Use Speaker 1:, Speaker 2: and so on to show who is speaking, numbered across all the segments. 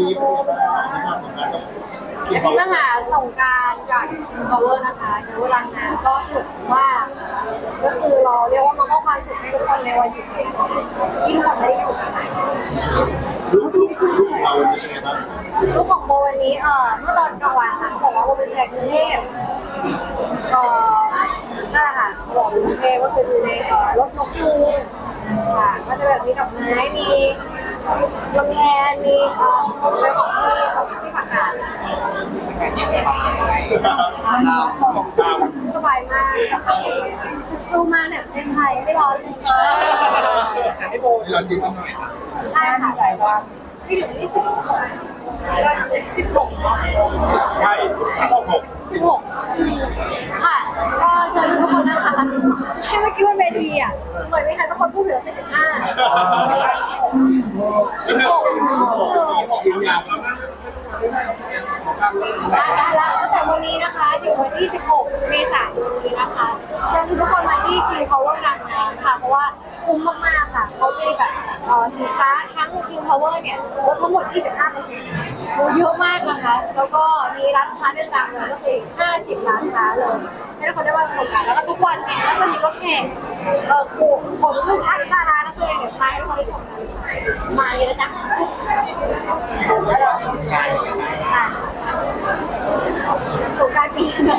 Speaker 1: นี้เป็นยังไงบ้างที่มาสงกรารกับ
Speaker 2: กระซิบมหาสงกรารกับ power นะคะเดี๋ยวรังน้ำก็สนุกมากก็คือเราเรียกว่ามามอบความสุขให้ทุกคนในวันหยุดนี้ที่ทุกคนได้อยู่กัน
Speaker 1: รู้รู้รู้ของเราวันนี้เป็นยังไงบ้าง
Speaker 2: ลูกของโบวันนี้เอ่อเมื่อตอนกลางวันค่ะเขาบอกว่าโบเป็นแขกกรุงเทพก็นั่นแหละค่ะบอกกรุงเทพก็คืออยู่ในเอ่อรถนกยูงค่ะก็จะแบบมีดอกไม้มี ลำแพนมีเอ่ออะไรของเธอของที่ผักกาดสบายมากสุดสู้มากเนี่ยประเทศไทยไม่ร้อนเลย
Speaker 1: ให้โบเราจริงหน่อย
Speaker 2: ได้ค่ะหลายวันไม่ถึงยี่สิบหกสิบหก
Speaker 1: ใช่หกหก
Speaker 2: สิบหกค่ะ ก็เชิญทุกคนนะคะให้เมื่อกี้บนเวทีอะ เหมือนมีใครสักคนพูดถึงเป็นสิบห้า ได้แล้วตั้งแต่วันนี้นะคะถึงวันที่ 16 เมษายนนี้นะคะเชิญทุกคนมาที่ King Power รังน้ำค่ะ เพราะว่าคุ้มมากๆค่ะเขามีแบบเอ่อสินค้าทั้ง King Power เนี่ยลดทั้งหมด 25%โอ้เยอะมากนะคะ แล้วก็มีร้านค้าดังๆเลยก็คือ 50 ร้านค้าเลยให้ทุกคนได้มาสนุกกันแล้วก็ทุกวันเนี่ยก็จะมีรถแข่งเอ่อขนลูกพักดารา นักแสดงเนี่ยมาให้ทุกคนได้ชมกันมาเลยนะจ๊ะอะสงกรารปีนะ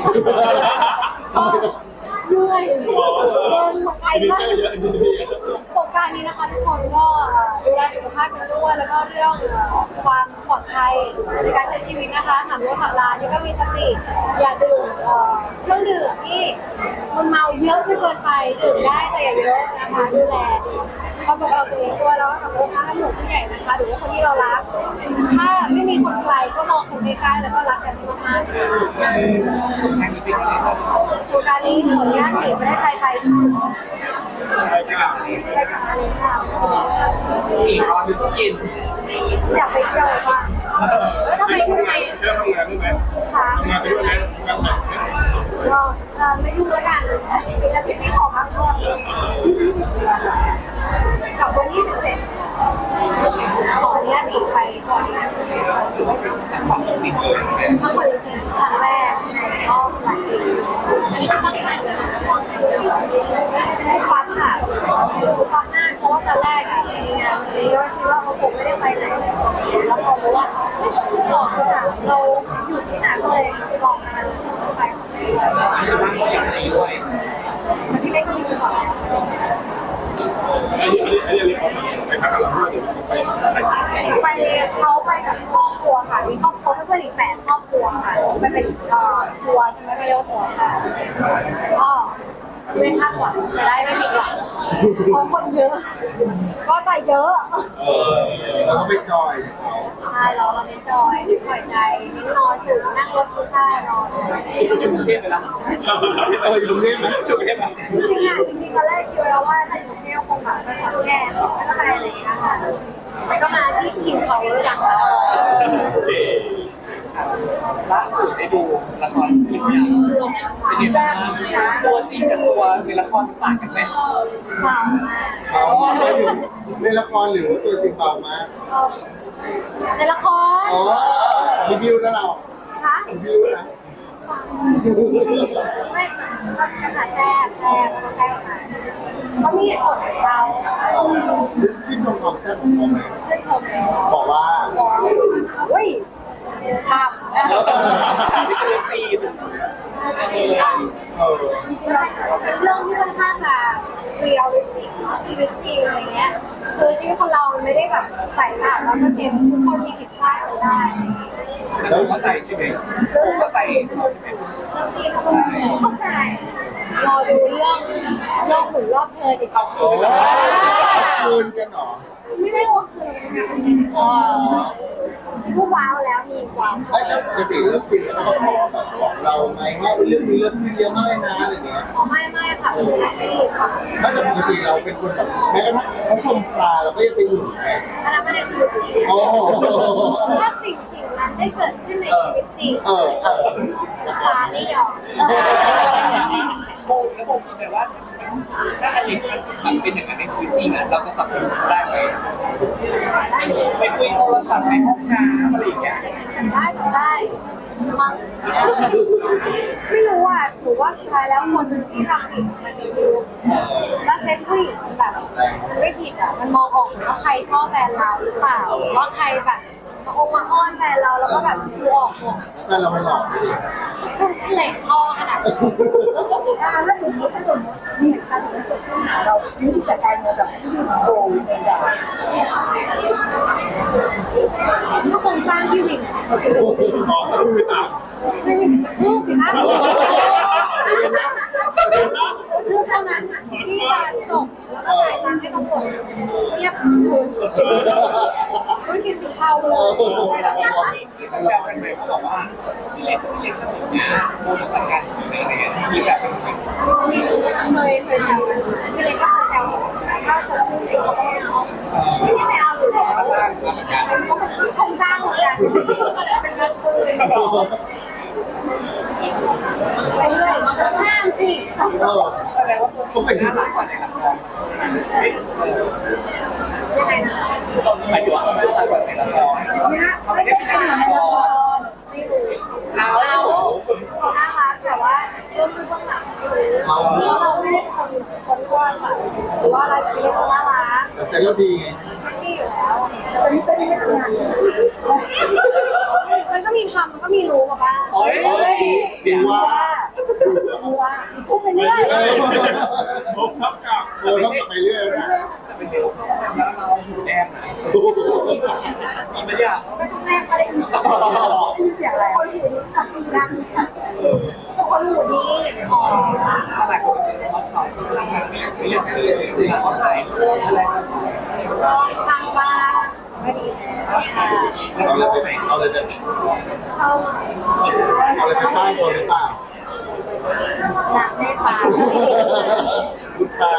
Speaker 2: เหนื่อยเดินไกลมาก
Speaker 1: เยอะเยอะ
Speaker 2: โครงการนี้นะคะทุกคนก็เอ่อดูแลสุขภาพกันด้วยแล้วก็เรื่องเอ่อความ ปลอดภัยในการใช้ชีวิตนะคะขับรถขับรานี่ก็มีสติ อย่าดื่มเอ่อเครื่องดื่มที่มันเมาเยอะจนเกินไปดื่มได้แต่อย่าเยอะนะคะดูแลความปลอดภัยของตัวเองด้วยแล้วก็กับลูกค้าหมู่ผู้ใหญ่นะคะหรือว่าคนที่เรารัก ถ้าไม่มีคนไกลก็มองคนใกล้ๆแล้วก็รักกันให้มากๆโครงการนี้ขออนุญาตหนีประเทศไทยไปไปกับอะไรค่ะ
Speaker 3: สี่ร้อยไม่ต้องกิน
Speaker 2: อยากไปเที่ยวบ้างแล้วทำไมทำไม
Speaker 1: เชื่อทำงานด้วยไหม
Speaker 2: คะ
Speaker 1: ทำงานไปด้วยไหมทำงานแบบ
Speaker 2: ก็ไม่ยุ่งแล้วกันแล้วที่นี่ขอพักผ่อนกับวันที่สิบเจ็ดขออนุญาตหนีไปก่อนนะ
Speaker 3: ถือว่าเป็นการความติดเลยใช่ไหม
Speaker 2: ทั้งหมดจริงๆครั้งแรกในรอบหลายปีอันนี้ก็ต้องใหม่เลยความค่ะความมากเพราะว่า ตอนแรกอะมีงานนี้ก็คิดว่าเขาคงไม่ได้ไปไหนเลยแล้วพอรู้ว่าสองคนอะเราอยู่ที่ไหนก็เลยลองกันไป
Speaker 3: คือบ้านก็อย่างนี้ด้วย
Speaker 2: พี่เล็กก็มีก่อน
Speaker 1: อันนี้อันนี้อันนี้เขาไปพักกับเราด้วยไปไป
Speaker 2: เขาไปกับครอบครัวค่ะมีครอบครัวเพื่อนอีกแปดครอบครัวค่ะไปเป็นทัวร์จะไหมไปเรียกว่าทัวร์ค่ะก็ ไม่คาดหวังจะได้ไม่ผิดหวังเพราะคนเยอะ ก็ใจเยอะ
Speaker 1: เออเราก็ไปจอยเขา
Speaker 2: ใช่เราเราเน้นจอยเน้นปล่อยใจเน้นนอนตื่นนั่งรถกินข้าวนอน
Speaker 3: อยู่กรุงเทพไปแล้ว
Speaker 1: เอออยู่กรุงเทพไหมอยู่กรุงเทพไหม
Speaker 2: จริงๆอะจริงๆตอนแรกคิดไว้แล้วว่าถ้าอยู่กรุงเทพคงแบบไปขอนแก่นแล้วก็ไปอะไรอย่างเงี้ยค่ะแต่ก็มาที่คิงเขาหลังแล้ว
Speaker 3: ล่าสุดได้ดูละคร พิมพ์ยังเป็นยังไงบ้างตัวจริงกับตัวในละครต่างกันไหม
Speaker 2: เบามาก
Speaker 1: เบามากเลยในละครหรือว่าตัวจริงเบามาก
Speaker 2: เออในละคร
Speaker 1: อ๋อรีวิวนะเรา
Speaker 2: คะ
Speaker 1: รีวิวนะ
Speaker 2: ไม่ก็กระแสแซ่บแซ่บกระแสมาเขามีเหตุผลของเรา
Speaker 1: ชื่นชมความแซ่บของเขาไหม
Speaker 2: เรื่องชมเลย
Speaker 1: บอกว่า
Speaker 2: บ อกอุ้ยชอบ
Speaker 3: จากที่เป็นปีน
Speaker 1: เป็
Speaker 2: นเรื่องที่ค่อนข้างจะเรียลลิสติกชีวิตจริงอะไรเงี้ยคือชีวิตคนเรามันไม่ได้แบบใส่สารร้อยเปอร์เซ็นต์ทุกคนมีผิดพลาดกันได้
Speaker 3: แล้วเข้าใจใช่ไหมเข้าใจเราใช่ไหม
Speaker 2: บางทีเข้าใจรอดูเรื่องโลกหมุนรอบเธอดีกว่า
Speaker 1: โอ้คืนกันเหรอ
Speaker 2: ไม่ได้ว่าคือ
Speaker 1: อ๋อ
Speaker 2: ที่พูดว้าวแล้วมีความ
Speaker 1: ไม่แล้วปกติเรื่องจริงก็ต้องบอกแบบบอกเราไงว่าเรื่องนี้เรื่องที่เยอะมากเลยนะอะไรเงี้ย
Speaker 2: อ๋อไม่ไม่ค่ะเป็นอาชีพค่ะ
Speaker 1: ไม่แต่ปกติเราเป็นคนแบบแม้กระทั่งเขาชมปลาเราก็ยังไปอยู่ไง
Speaker 2: อันนั้นไม่ในชีวิตจริง
Speaker 1: โอ้โห
Speaker 2: ถ้าสิ่งสิ่งนั้นได้เกิดขึ้นในชีวิตจริง
Speaker 1: เออเออ
Speaker 2: ฟ้าไม่ยอม
Speaker 3: โมแล้วผมคิดเลว่าถ้าอลิมันมันเป็นอย่างนั้นในชีวิตจริงอะเราจะตัดสินได้ไหมไปคุยโทรศัพท์ในห้องน้ำอะไรอย่างเงี้ย
Speaker 2: จำได้จำได้มั้งไม่รู้อะหนูว่าสุดท้ายแล้วคนที่ทำผิดมันคือแล้วเซ็ตผู้หญิงแบบมันไม่ผิดอะมันมองออกว่าใครชอบแฟนเราหรือเปล่าว่าใครแบบ มาองมาอ้อนแฟนเราแล้วก็แบบดูออกหมด
Speaker 1: แล้วเราไม่หลอกดิ
Speaker 2: ก็เหล็กคอขนาดนี้
Speaker 4: แล้วสมมติถ้าสมมติมีเหตุการณ์แบบนี้เกิดขึ้นหาเราวิธีจัดการกับที่อยู่โกงในแบบ
Speaker 2: ก็คงจ้างพี่วิน
Speaker 1: หลอกไม่ไปตาม
Speaker 2: พี่วินกระทืบสิคะ
Speaker 1: ใจเย็นนะใจเย็นนะ
Speaker 2: กระทืบเท่านั้นที่จะจบแล้วก็จ่ายตังค์ให้ตำรวจเงียบคุณธุรกิจสี เทาเลย
Speaker 3: แซวกันใหม่เขาบอกว่าพี่เล็กพี่เล็กทำอย่างเงี้ยโมยจัดการอย่างเงี้ยอะไรเงี้ยมีแบบเป็นแบบ
Speaker 2: เคยเคยแซวกันพี่เล็กก็เคยแซวถ้าเกิดพี่เล็กก็ต้องเอาไม่เอาอยู่แล้ว
Speaker 3: ตั้งแต่ทำเหมือนกัน
Speaker 2: คงจ้างเหมือนกันเป็นเงินปืนไปเลยห้ามสิ
Speaker 3: แสดงว่าตัวเขาเป็นน่ารักกว่าในละครไม่เออ
Speaker 2: ยังไงนะ
Speaker 3: หมายถึงว่าเขาน่ารักกว่าใน เขาไม่ได้เป็นในละคร
Speaker 2: ไม่รู้
Speaker 3: เอา
Speaker 2: เขาน่ารักแต่ว่าเรื่องเบื้องหลังไม่รู้เพราะเราไม่ได้เป็นคนคนทั่วสายหรือว่าอะไรแต่เรียกว่าน่ารัก
Speaker 1: แต่ใจก็ดีไง
Speaker 2: เซ็กซี่อยู่แล้ว
Speaker 4: ตอนนี้ก็ไม่ทำงาน
Speaker 2: มันก็มีทำมันก็มีรู้มาบ้าง
Speaker 3: โอ้ย
Speaker 1: เฮ้ยดีว่า
Speaker 4: ว่าพูดไปเรื่อย
Speaker 1: เออโอ้ทับกับโอ้ทับกับไปเรื่อยนะ
Speaker 3: แต่ไม่ใช่ลูกเขาแล้วเราหูแดงนะมีไหมอะ
Speaker 2: ไม่ต้องแรกก็ได้ยิน
Speaker 4: มีเสียงอะไร
Speaker 2: คนหูขับสีดังคนหูดีอ๋อ
Speaker 3: อะไรก็ไม่ใช่เขาสอนเขาทำงานเรียนเรียนเรียนเรียนขาถ่ายรูปอะไร
Speaker 2: ก็ทางบ้านไม่ดี
Speaker 1: เอาเลยไปเอาเลยไป
Speaker 2: เข้า
Speaker 1: เอาเลยไปตั้งตัวหรือเปล่า
Speaker 2: หนักไม่ตา
Speaker 1: คุณตา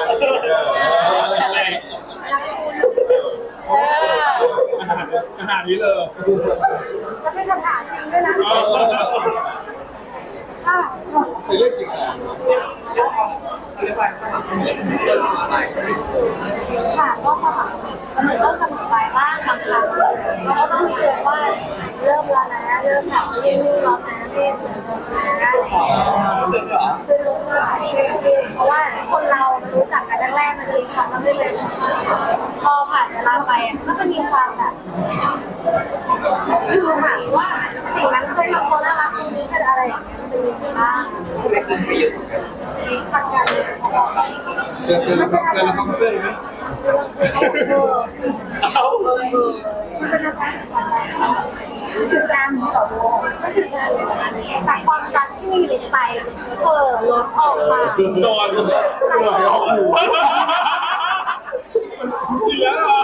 Speaker 1: อะไร ขนา ดนี้เลย
Speaker 2: แล้วเป็นคำถามจริงด้วยนะค่ะ
Speaker 1: ไปเล่นจริงอะ
Speaker 3: เรียกว่าเรียกว่าสมัครเหมือนเรื่องสมัครไหม
Speaker 2: ค่ะก็สมัครเสนอต้นสมัครไปบ้างบางครั้งเราก็ต้องมีเตือนว่าเริ่มแล้วนะเริ่มแบบนิ่งแล้วนะไม่เหมือนเดิมนะอะไรอย่างเงี้ย
Speaker 3: เรื่องเหรอ
Speaker 2: คือรู้ว่นเพราะว่าคนเรารู้จักกันแรกๆมันมีความรักเรื่อยๆพอผ่านเลา ไปอะก็จะมีความแบบคือหมายว่าสิ่งนั้นเคยทำคนน่ารักคนนี้เป็นอะไรอย่างเงี้ยมันจะมีบ้าง
Speaker 3: ไม่กินไม่เยอะ
Speaker 2: มีพันกัน
Speaker 3: เดือนเดือนละครั้งเดือนละครั้งเพื่อนไหม
Speaker 2: เรื่องเรื่องเออ
Speaker 3: เอา
Speaker 2: เออเออ
Speaker 4: มันเป็นอะไรคือการของเราโก็
Speaker 2: คือการแต่ความรักที่มีอยู่ในใจเออลดออกมา
Speaker 1: โดนไหลออกหูอีกแล้วเหรอ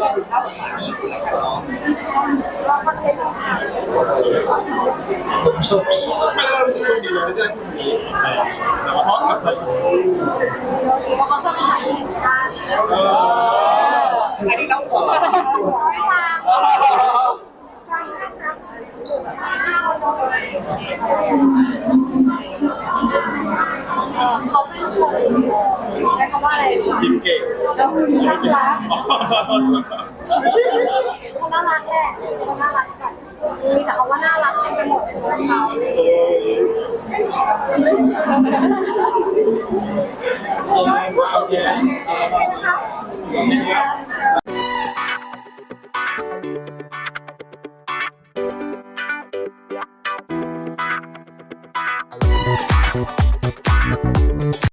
Speaker 3: ราดูภาพออกมานี่คือแล้วกันเนาะ
Speaker 2: เราคอนเทนต์ของเรา
Speaker 1: ไม่เรารู้สึกโชคดีเลยที่ได้คุณนี้แต่ว่าเพราะแบบ
Speaker 2: เพราะเขาสมัครแห่งชาติ
Speaker 1: อั
Speaker 3: นนี้ต้องบอก
Speaker 2: ร้อยทางเออเขาเป็นคนใช้คำว่าอะไร
Speaker 1: ยิ้มเก่ง
Speaker 2: แล้วน่ารักเขาน่ารักแหละเขาน่ารักแบบมีแต่คำว่าน่ารักเต็มไปหมดในตัวเขาเลย
Speaker 1: โอเคโอเค
Speaker 2: นะคะ